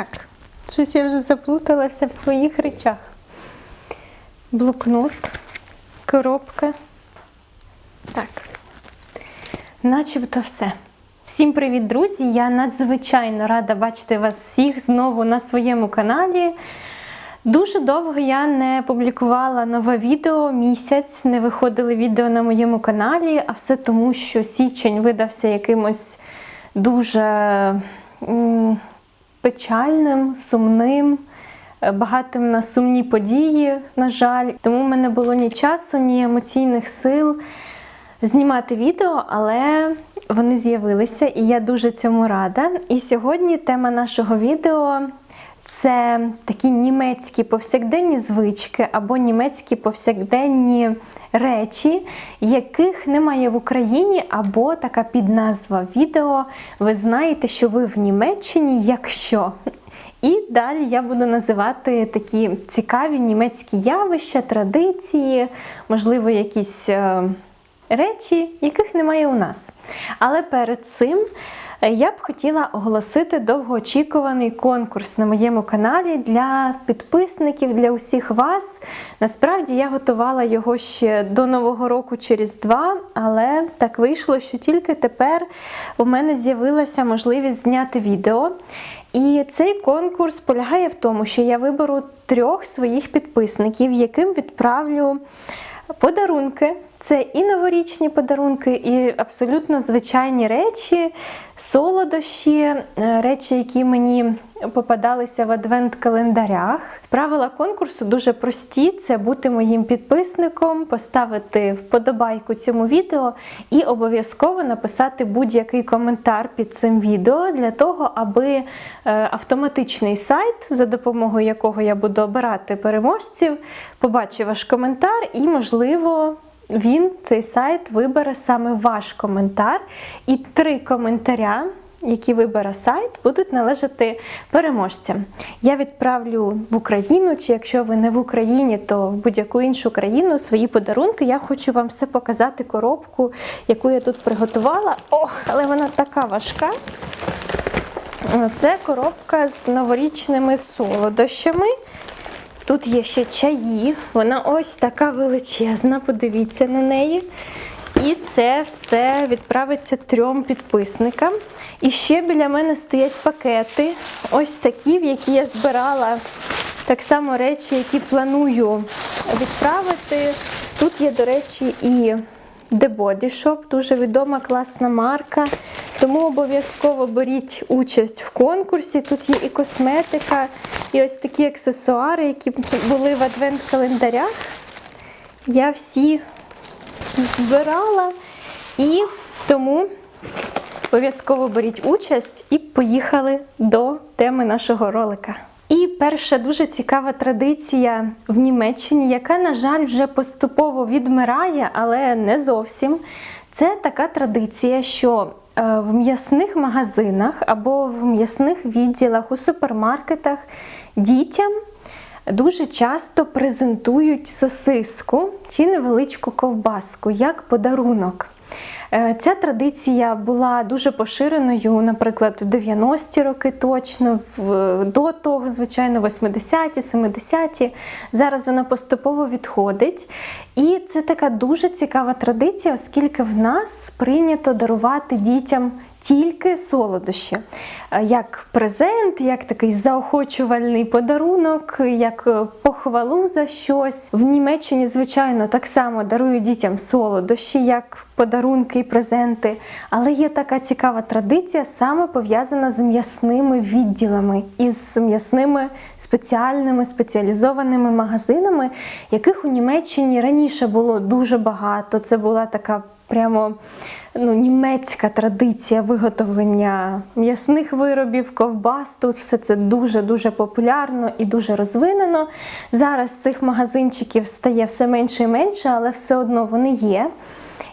Так, щось я вже заплуталася в своїх речах. Блокнот, коробка. Так. Начебто все. Всім привіт, друзі! Я надзвичайно рада бачити вас всіх знову на своєму каналі. Дуже довго я не публікувала нове відео, місяць не виходили відео на моєму каналі, а все тому, що січень видався якимось дуже печальним, сумним, е, багатим на сумні події, на жаль. Тому в мене було ні часу, ні емоційних сил знімати відео, але вони з'явилися, і я дуже цьому рада. І сьогодні тема нашого відео це такі німецькі повсякденні звички або німецькі повсякденні речі, яких немає в Україні, або така підназва відео. Ви знаєте, що ви в Німеччині, якщо. І далі я буду називати такі цікаві німецькі явища, традиції, можливо, якісь е, речі, яких немає у нас. Але перед цим я б хотіла оголосити довгоочікуваний конкурс на моєму каналі для підписників, для усіх вас. Насправді я готувала його ще до Нового року через два, але так вийшло, що тільки тепер у мене з'явилася можливість зняти відео. І цей конкурс полягає в тому, що я виберу трьох своїх підписників, яким відправлю подарунки. Це і новорічні подарунки, і абсолютно звичайні речі, солодощі, е, речі, які мені попадалися в адвент-календарях. Правила конкурсу дуже прості: це бути моїм підписником, поставити вподобайку цьому відео і обов'язково написати будь-який коментар під цим відео для того, аби е, автоматичний сайт, за допомогою якого я буду обирати переможців, побачив ваш коментар і, можливо, він, цей сайт, вибере саме ваш коментар. І три коментаря, які вибере сайт, будуть належати переможцям. Я відправлю в Україну, чи якщо ви не в Україні, то в будь-яку іншу країну свої подарунки. Я хочу вам все показати коробку, яку я тут приготувала. Ох, але вона така важка. Це коробка з новорічними солодощами. Тут є ще чаї, вона ось така величезна, подивіться на неї. І це все відправиться трьом підписникам. І ще біля мене стоять пакети, ось такі, в які я збирала так само речі, які планую відправити. Тут є, до речі, і The Body Shop, дуже відома класна марка. Тому обов'язково беріть участь в конкурсі. Тут є і косметика, і ось такі аксесуари, які були в адвент-календарях. Я всі збирала і тому обов'язково беріть участь і поїхали до теми нашого ролика. І перша дуже цікава традиція в Німеччині, яка, на жаль, вже поступово відмирає, але не зовсім. Це така традиція, що е, в м'ясних магазинах або в м'ясних відділах у супермаркетах дітям дуже часто презентують сосиску чи невеличку ковбаску як подарунок. Е, Ця традиція була дуже поширеною, наприклад, в 90-ті роки точно, в, до того, звичайно, 80-ті, 70-ті. Зараз вона поступово відходить. І це така дуже цікава традиція, оскільки в нас прийнято дарувати дітям тільки солодощі, Е, як презент, як такий заохочувальний подарунок, як е, похвалу за щось. В Німеччині, звичайно, так само дарують дітям солодощі, як подарунки і презенти. Але є така цікава традиція, саме пов'язана з м'ясними відділами і з м'ясними спеціальними спеціалізованими магазинами, яких у Німеччині раніше було дуже багато. Це була така прямо ну, німецька традиція виготовлення м'ясних виробів, ковбас. Тут все це дуже-дуже популярно і дуже розвинено. Зараз цих магазинчиків стає все менше і менше, але все одно вони є.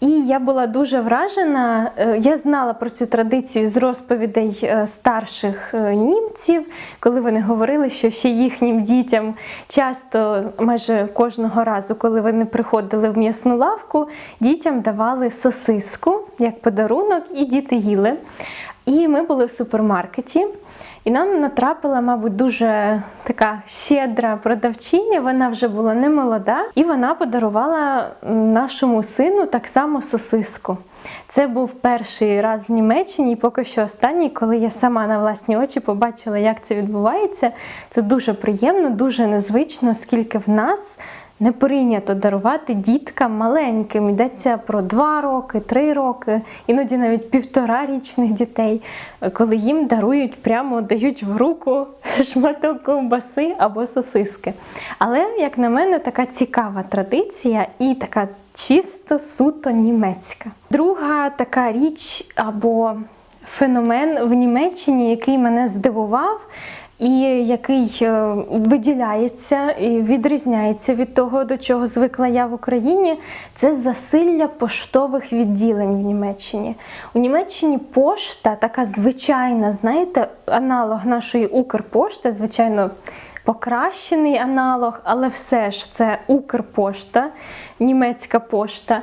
І я була дуже вражена. Е, Я знала про цю традицію з розповідей е, старших е, німців, коли вони говорили, що ще їхнім дітям часто, майже кожного разу, коли вони приходили в м'ясну лавку, дітям давали сосиску як подарунок, і діти їли. І ми були в супермаркеті, і нам натрапила, мабуть, дуже така щедра продавчиня. Вона вже була не молода, і вона подарувала нашому сину так само сосиску. Це був перший раз в Німеччині, і поки що останній, коли я сама на власні очі побачила, як це відбувається. Це дуже приємно, дуже незвично, оскільки в нас не прийнято дарувати діткам маленьким. Йдеться про 2 роки, 3 роки, іноді навіть півторарічних дітей, коли їм дарують прямо дають в руку шматок ковбаси або сосиски. Але, як на мене, така цікава традиція і така чисто суто німецька. Друга така річ або феномен в Німеччині, який мене здивував. І який е, виділяється і відрізняється від того, до чого звикла я в Україні, це засилля поштових відділень в Німеччині. У Німеччині пошта така звичайна, знаєте, аналог нашої Укрпошти, звичайно, покращений аналог, але все ж це Укрпошта, німецька пошта.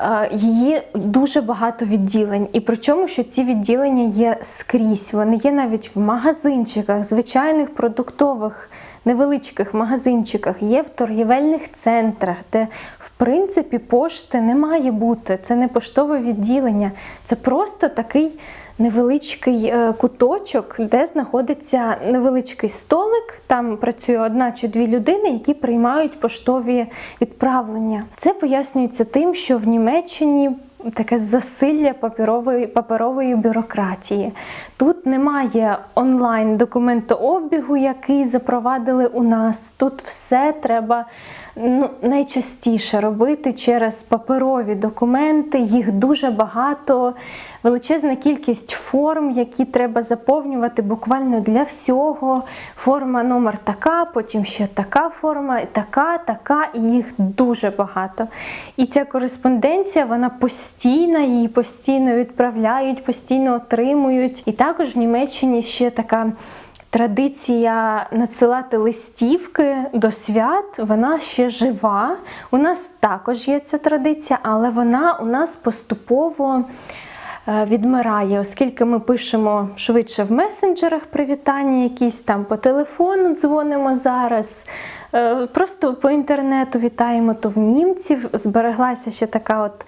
Е, Її дуже багато відділень, і причому, що ці відділення є скрізь. Вони є навіть в магазинчиках, звичайних продуктових, невеличких магазинчиках, є в торгівельних центрах, де в принципі пошти не має бути. Це не поштове відділення, це просто такий невеличкий е, куточок, де знаходиться невеличкий столик. Там працює одна чи дві людини, які приймають поштові відправлення. Це пояснюється тим, що в Німеччині. Таке засилля паперової паперової бюрократії. Тут немає онлайн документообігу, який запровадили у нас. Тут все треба ну, найчастіше робити через паперові документи, їх дуже багато, величезна кількість форм, які треба заповнювати буквально для всього. Форма номер така, потім ще така форма, така, така, і їх дуже багато. І ця кореспонденція, вона постійна, її постійно відправляють, постійно отримують. І також в Німеччині ще така. Традиція надсилати листівки до свят, вона ще жива. У нас також є ця традиція, але вона у нас поступово е, відмирає, оскільки ми пишемо швидше в месенджерах привітання, якісь там по телефону дзвонимо зараз. Е, Просто по інтернету вітаємо то в німців. Збереглася ще така от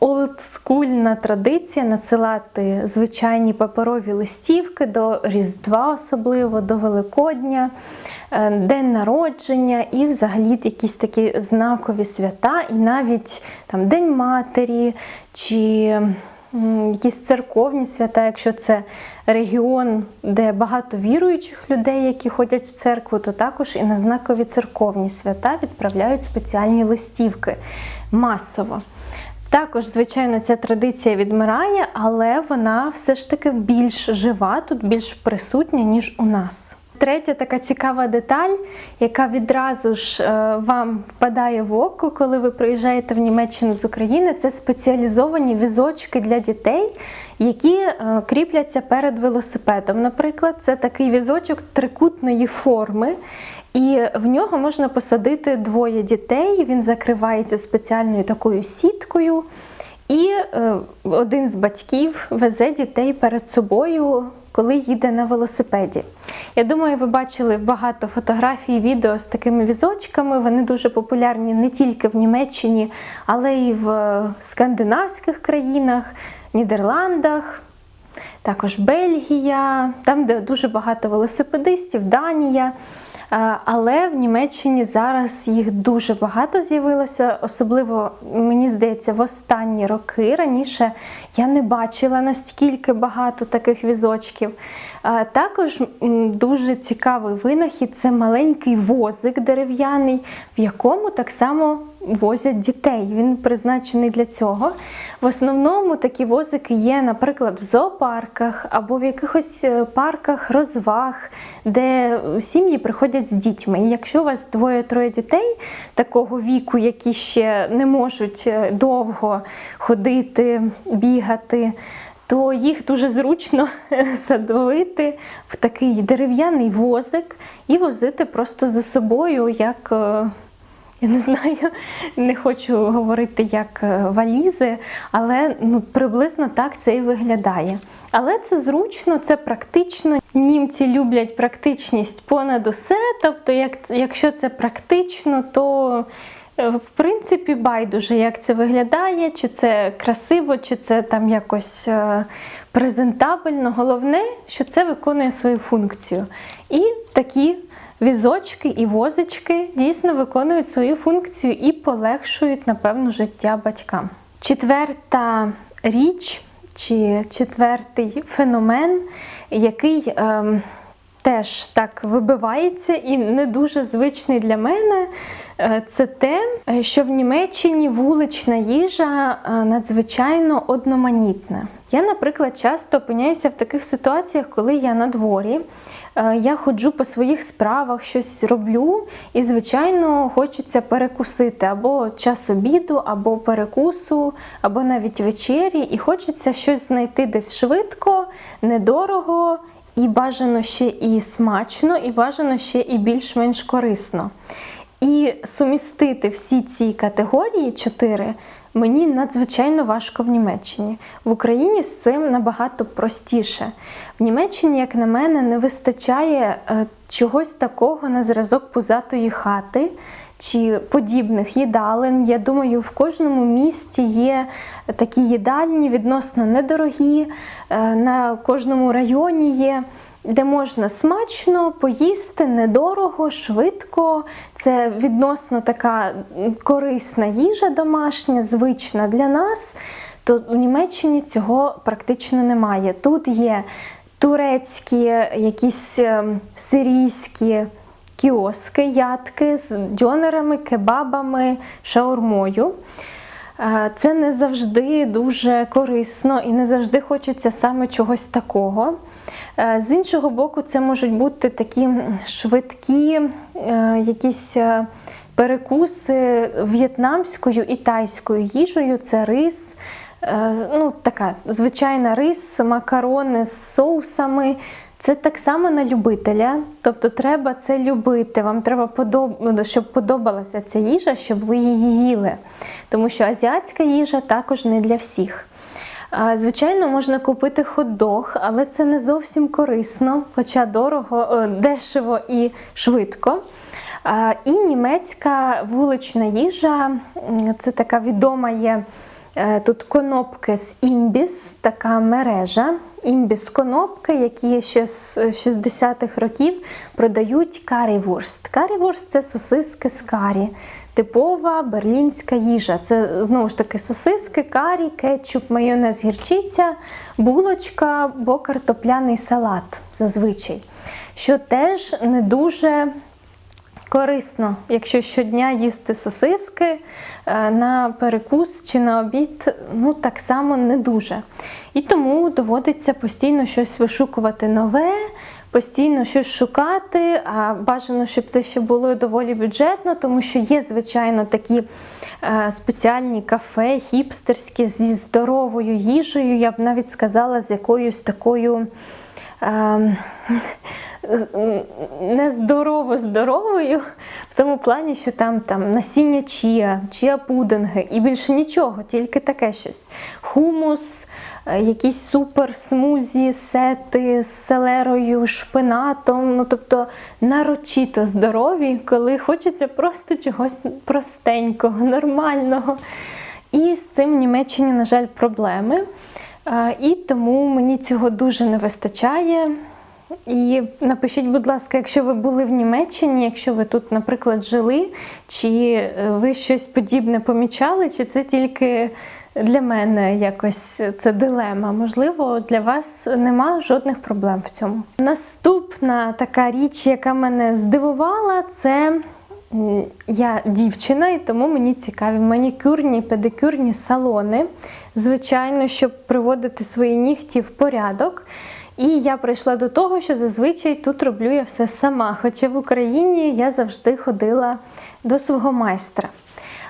олдскульна традиція надсилати звичайні паперові листівки до Різдва, особливо до Великодня, е, День народження і взагалі якісь такі знакові свята, і навіть там День Матері чи якісь церковні свята, якщо це регіон, де багато віруючих людей, які ходять в церкву, то також і на знакові церковні свята відправляють спеціальні листівки масово. Також, звичайно, ця традиція відмирає, але вона все ж таки більш жива, тут більш присутня, ніж у нас. Третя така цікава деталь, яка відразу ж е, вам впадає в око, коли ви приїжджаєте в Німеччину з України, це спеціалізовані візочки для дітей, які е, кріпляться перед велосипедом. Наприклад, це такий візочок трикутної форми. І в нього можна посадити двоє дітей. Він закривається спеціальною такою сіткою, і е, один з батьків везе дітей перед собою, коли їде на велосипеді. Я думаю, ви бачили багато фотографій, відео з такими візочками. Вони дуже популярні не тільки в Німеччині, але й в скандинавських країнах, Нідерландах. Також Бельгія, там, де дуже багато велосипедистів, Данія. Е, Але в Німеччині зараз їх дуже багато з'явилося, особливо, мені здається, в останні роки. Раніше я не бачила настільки багато таких візочків. Також дуже цікавий винахід це маленький возик дерев'яний, в якому так само возять дітей. Він призначений для цього. В основному такі возики є, наприклад, в зоопарках або в якихось е, парках розваг, де сім'ї приходять з дітьми. І якщо у вас двоє-троє дітей такого віку, які ще не можуть е, довго ходити, бігати, то їх дуже зручно садовити в такий дерев'яний возик і возити просто за собою, як. е, Я не знаю, не хочу говорити як е, валізи, але ну, приблизно так це і виглядає. Але це зручно, це практично. Німці люблять практичність понад усе. Тобто, як, якщо це практично, то в принципі байдуже, як це виглядає, чи це красиво, чи це там якось е, презентабельно. Головне, що це виконує свою функцію. І такі візочки і возички дійсно виконують свою функцію і полегшують, напевно, життя батькам. Четверта річ чи четвертий феномен, який ем, теж так вибивається і не дуже звичний для мене, е, це те, е, що в Німеччині вулична їжа е, надзвичайно одноманітна. Я, наприклад, часто опиняюся в таких ситуаціях, коли я на дворі. Я ходжу по своїх справах, щось роблю, і, звичайно, хочеться перекусити або час обіду, або перекусу, або навіть вечері, і хочеться щось знайти десь швидко, недорого, і бажано ще і смачно, і бажано ще і більш-менш корисно. І сумістити всі ці категорії чотири мені надзвичайно важко в Німеччині. В Україні з цим набагато простіше. В Німеччині, як на мене, не вистачає е, чогось такого на зразок пузатої хати. Чи подібних їдалень. Я думаю, в кожному місті є такі їдальні відносно недорогі, е, на кожному районі є де можна смачно поїсти недорого, швидко. Це відносно така корисна їжа домашня, звична для нас. То в Німеччині цього практично немає. Тут є турецькі, якісь ем, сирійські кіоски, ядки з дьонерами, кебабами, шаурмою. Е, Це не завжди дуже корисно і не завжди хочеться саме чогось такого. Е, З іншого боку, це можуть бути такі швидкі е, якісь перекуси в'єтнамською і тайською їжею. Це рис, ну така звичайна рис, макарони з соусами. Це так само на любителя, тобто треба це любити. Вам треба подоб... щоб подобалася ця їжа, щоб ви її їли. Тому що азіатська їжа також не для всіх. Звичайно, можна купити хот-дог, але це не зовсім корисно, хоча дорого, е, дешево і швидко. І німецька вулична їжа це така відома є. Е, Тут конопки з імбіс, така мережа. Імбіс конопки, які ще з 60-х років продають карівурст. Карівурст це сосиски з карі. Типова берлінська їжа. Це знову ж таки сосиски, карі, кетчуп, майонез, гірчиця, булочка або картопляний салат зазвичай. Що теж не дуже корисно, якщо щодня їсти сосиски е, на перекус чи на обід, ну так само не дуже. І тому доводиться постійно щось вишукувати нове, постійно щось шукати. А бажано, щоб це ще було доволі бюджетно, тому що є, звичайно, такі е, спеціальні кафе, хіпстерські зі здоровою їжею. Я б навіть сказала, з якоюсь такою. Ем, нездорово здоровою, в тому плані, що там там насіння чія, чія пудинги і більше нічого, тільки таке щось. Хумус, е, якісь супер смузі, сети з селерою, шпинатом. Ну, тобто нарочито здорові, коли хочеться просто чогось простенького, нормального. І з цим в Німеччині, на жаль, проблеми. Е, І тому мені цього дуже не вистачає. І напишіть, будь ласка, якщо ви були в Німеччині, якщо ви тут, наприклад, жили, чи е, ви щось подібне помічали, чи це тільки для мене якось це дилема. Можливо, для вас нема жодних проблем в цьому. Наступна така річ, яка мене здивувала, це я дівчина, і тому мені цікаві манікюрні, педикюрні салони. Звичайно, щоб приводити свої нігті в порядок. І я прийшла до того, що зазвичай тут роблю я все сама. Хоча в Україні я завжди ходила до свого майстра.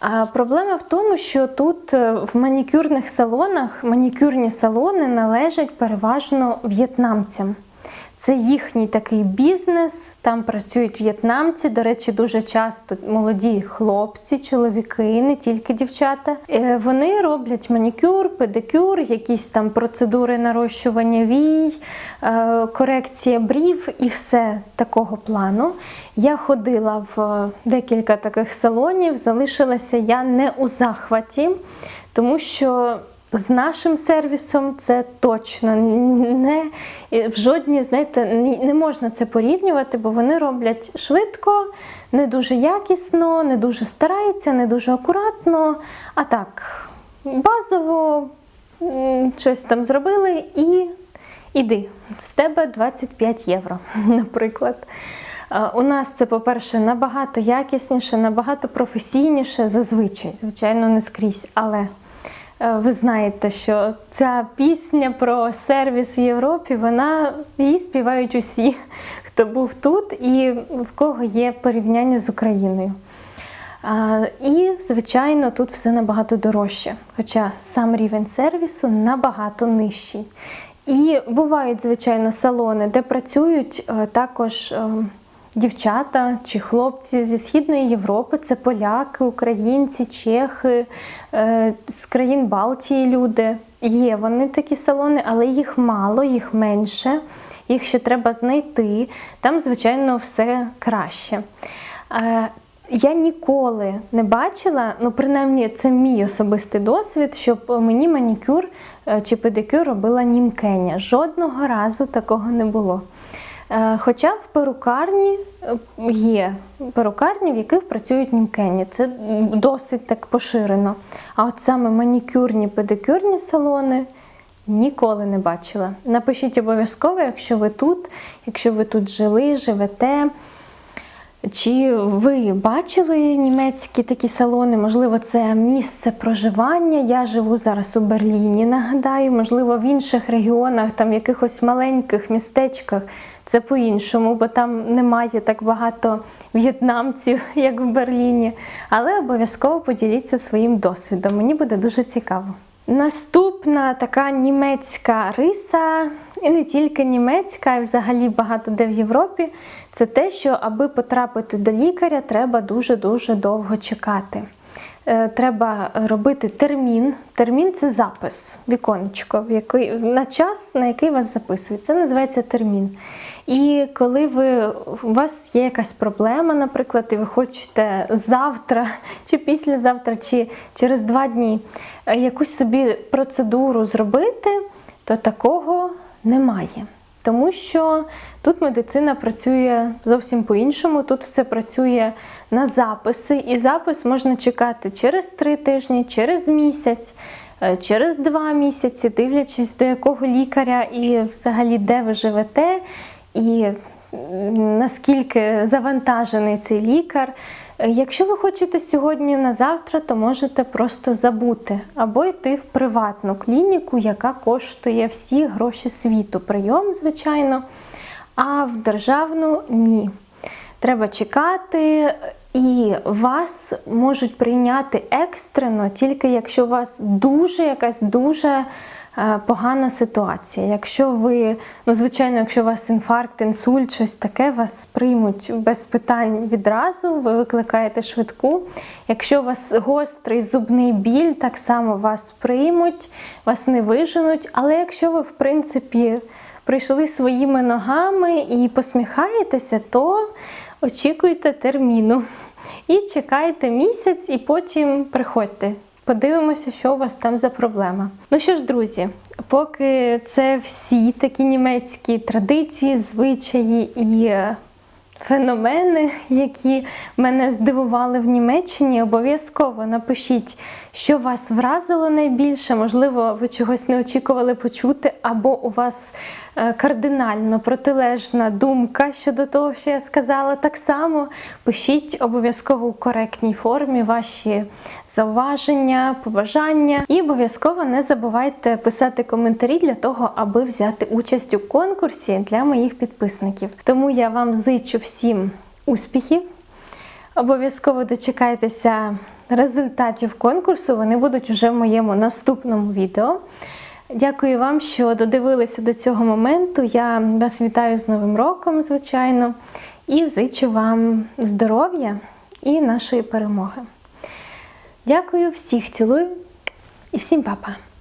А проблема в тому, що тут е, в манікюрних салонах манікюрні салони належать переважно в'єтнамцям. Це їхній такий бізнес. Там працюють в'єтнамці. До речі, дуже часто молоді хлопці, чоловіки, не тільки дівчата. Е, Вони роблять манікюр, педикюр, якісь там процедури нарощування вій, е, корекція брів і все такого плану. Я ходила в декілька таких салонів, залишилася я не у захваті, тому що з нашим сервісом це точно не в жодній, знаєте, не можна це порівнювати, бо вони роблять швидко, не дуже якісно, не дуже стараються, не дуже акуратно. А так, базово щось там зробили і іди. З тебе 25 євро, наприклад. У нас це, по-перше, набагато якісніше, набагато професійніше зазвичай, звичайно, не скрізь. Але ви знаєте, що ця пісня про сервіс в Європі, вона її співають усі, хто був тут і в кого є порівняння з Україною. І, звичайно, тут все набагато дорожче, хоча сам рівень сервісу набагато нижчий. І бувають, звичайно, салони, де працюють е, також е, дівчата чи хлопці зі Східної Європи, це поляки, українці, чехи, е, з країн Балтії люди. Є вони такі салони, але їх мало, їх менше, їх ще треба знайти. Там, звичайно, все краще. Е, я ніколи не бачила, ну принаймні це мій особистий досвід, щоб мені манікюр е, чи педикюр робила німкеня. Жодного разу такого не було. Е, Хоча в перукарні е, є перукарні, в яких працюють німкені. Це досить так поширено. А от саме манікюрні, педикюрні салони ніколи не бачила. Напишіть обов'язково, якщо ви тут, якщо ви тут жили, живете. Чи ви бачили німецькі такі салони? Можливо, це місце проживання. Я живу зараз у Берліні, нагадаю, можливо, в інших регіонах, там в якихось маленьких містечках це по-іншому, бо там немає так багато в'єтнамців, як в Берліні. Але обов'язково поділіться своїм досвідом. Мені буде дуже цікаво. Наступна така німецька риса, і не тільки німецька, а й взагалі багато де в Європі, це те, що аби потрапити до лікаря, треба дуже-дуже довго чекати. Е, Треба робити термін. Термін це запис, віконечко, в який, на час, на який вас записують. Це називається термін. І коли ви, у вас є якась проблема, наприклад, і ви хочете завтра, чи післязавтра, чи через два дні е, якусь собі процедуру зробити, то такого немає. Тому що тут медицина працює зовсім по-іншому. Тут все працює на записи, і запис можна чекати через три тижні, через місяць, е, через два місяці, дивлячись до якого лікаря і взагалі де ви живете, і наскільки завантажений цей лікар. Е, Якщо ви хочете сьогодні на завтра, то можете просто забути або йти в приватну клініку, яка коштує всі гроші світу. Прийом, звичайно, а в державну ні. Треба чекати, і вас можуть прийняти екстрено, тільки якщо у вас дуже якась дуже погана ситуація. Якщо ви, ну звичайно, якщо у вас інфаркт, інсульт, щось таке, вас приймуть без питань відразу, ви викликаєте швидку. Якщо у вас гострий зубний біль, так само вас приймуть, вас не виженуть. Але якщо ви, в принципі, прийшли своїми ногами і посміхаєтеся, то очікуйте терміну. І чекайте місяць, і потім приходьте. Подивимося, що у вас там за проблема. Ну що ж, друзі, поки це всі такі німецькі традиції, звичаї і е, феномени, які мене здивували в Німеччині, обов'язково напишіть, що вас вразило найбільше. Можливо, ви чогось не очікували почути, або у вас е, кардинально протилежна думка щодо того, що я сказала. Так само пишіть обов'язково у коректній формі ваші зауваження, побажання. І обов'язково не забувайте писати коментарі для того, аби взяти участь у конкурсі для моїх підписників. Тому я вам зичу всім успіхів. Обов'язково дочекайтеся результатів конкурсу. Вони будуть вже в моєму наступному відео. Дякую вам, що додивилися до цього моменту. Я вас вітаю з Новим роком, звичайно, і зичу вам здоров'я і нашої перемоги. Дякую, всіх цілую і всім па-па!